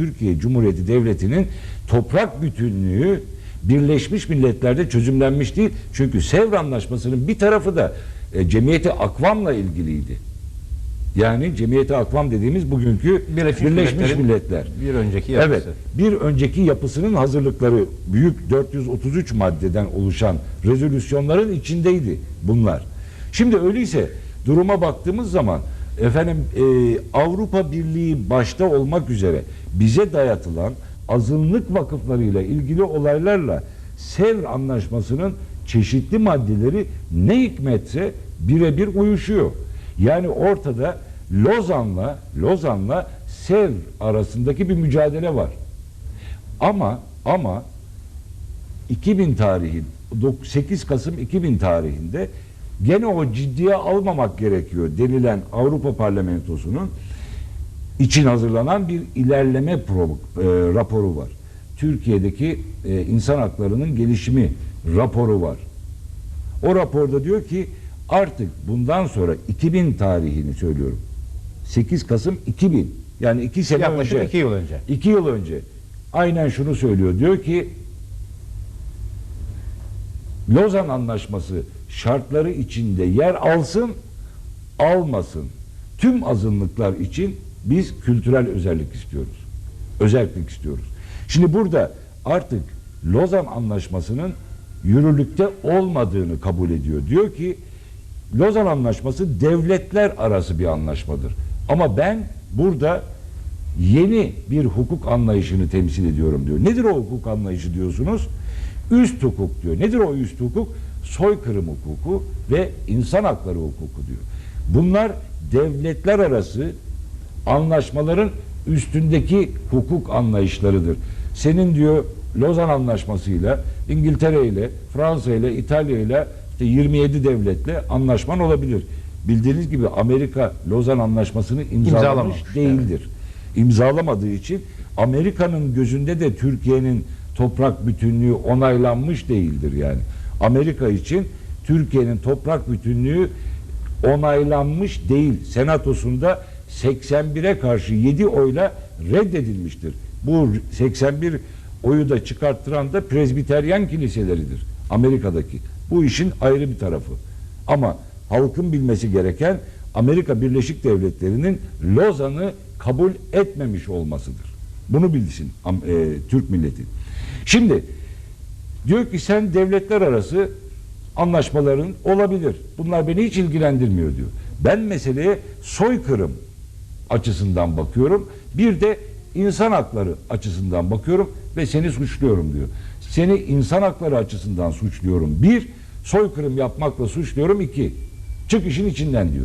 Türkiye Cumhuriyeti Devleti'nin toprak bütünlüğü Birleşmiş Milletler'de çözümlenmiş değil. Çünkü Sevr Anlaşması'nın bir tarafı da e, Cemiyeti Akvam'la ilgiliydi. Yani Cemiyeti Akvam dediğimiz bugünkü Birleşmiş Birleşmiş, Milletler. bir önceki yapısı. Evet. Bir önceki yapısının hazırlıkları büyük 433 maddeden oluşan rezolüsyonların içindeydi bunlar. Şimdi öyleyse duruma baktığımız zaman efendim e, Avrupa Birliği başta olmak üzere bize dayatılan azınlık vakıflarıyla ilgili olaylarla Sevr Anlaşması'nın çeşitli maddeleri ne hikmetse birebir uyuşuyor. Yani ortada Lozan'la Lozan'la Sevr arasındaki bir mücadele var. Ama ama 2000 tarihin 8 Kasım 2000 tarihinde gene o ciddiye almamak gerekiyor denilen Avrupa Parlamentosu'nun için hazırlanan bir ilerleme pro- e, raporu var. Türkiye'deki e, insan haklarının gelişimi raporu var. O raporda diyor ki artık bundan sonra 2000 tarihini söylüyorum. 8 Kasım 2000 yani 2 sene Yaklaşık önce. iki yıl önce. İki yıl önce aynen şunu söylüyor. Diyor ki Lozan Anlaşması şartları içinde yer alsın, almasın. Tüm azınlıklar için biz kültürel özellik istiyoruz. Özellik istiyoruz. Şimdi burada artık Lozan Anlaşması'nın yürürlükte olmadığını kabul ediyor. Diyor ki Lozan Anlaşması devletler arası bir anlaşmadır. Ama ben burada yeni bir hukuk anlayışını temsil ediyorum diyor. Nedir o hukuk anlayışı diyorsunuz? Üst hukuk diyor. Nedir o üst hukuk? Soykırım hukuku ve insan hakları hukuku diyor. Bunlar devletler arası anlaşmaların üstündeki hukuk anlayışlarıdır. Senin diyor Lozan Anlaşması'yla İngiltere ile Fransa ile İtalya ile işte 27 devletle anlaşman olabilir. Bildiğiniz gibi Amerika Lozan Anlaşması'nı imzalamış değildir. İmzalamadığı için Amerika'nın gözünde de Türkiye'nin toprak bütünlüğü onaylanmış değildir yani. Amerika için Türkiye'nin toprak bütünlüğü onaylanmış değil. Senatosunda 81'e karşı 7 oyla reddedilmiştir. Bu 81 oyu da çıkarttıran da Prezbiteryan kiliseleridir Amerika'daki. Bu işin ayrı bir tarafı. Ama halkın bilmesi gereken Amerika Birleşik Devletleri'nin Lozan'ı kabul etmemiş olmasıdır. Bunu bilsin e, Türk milleti. Şimdi diyor ki sen devletler arası anlaşmaların olabilir. Bunlar beni hiç ilgilendirmiyor diyor. Ben meseleye soykırım açısından bakıyorum. Bir de insan hakları açısından bakıyorum ve seni suçluyorum diyor. Seni insan hakları açısından suçluyorum. Bir, soykırım yapmakla suçluyorum. iki çık işin içinden diyor.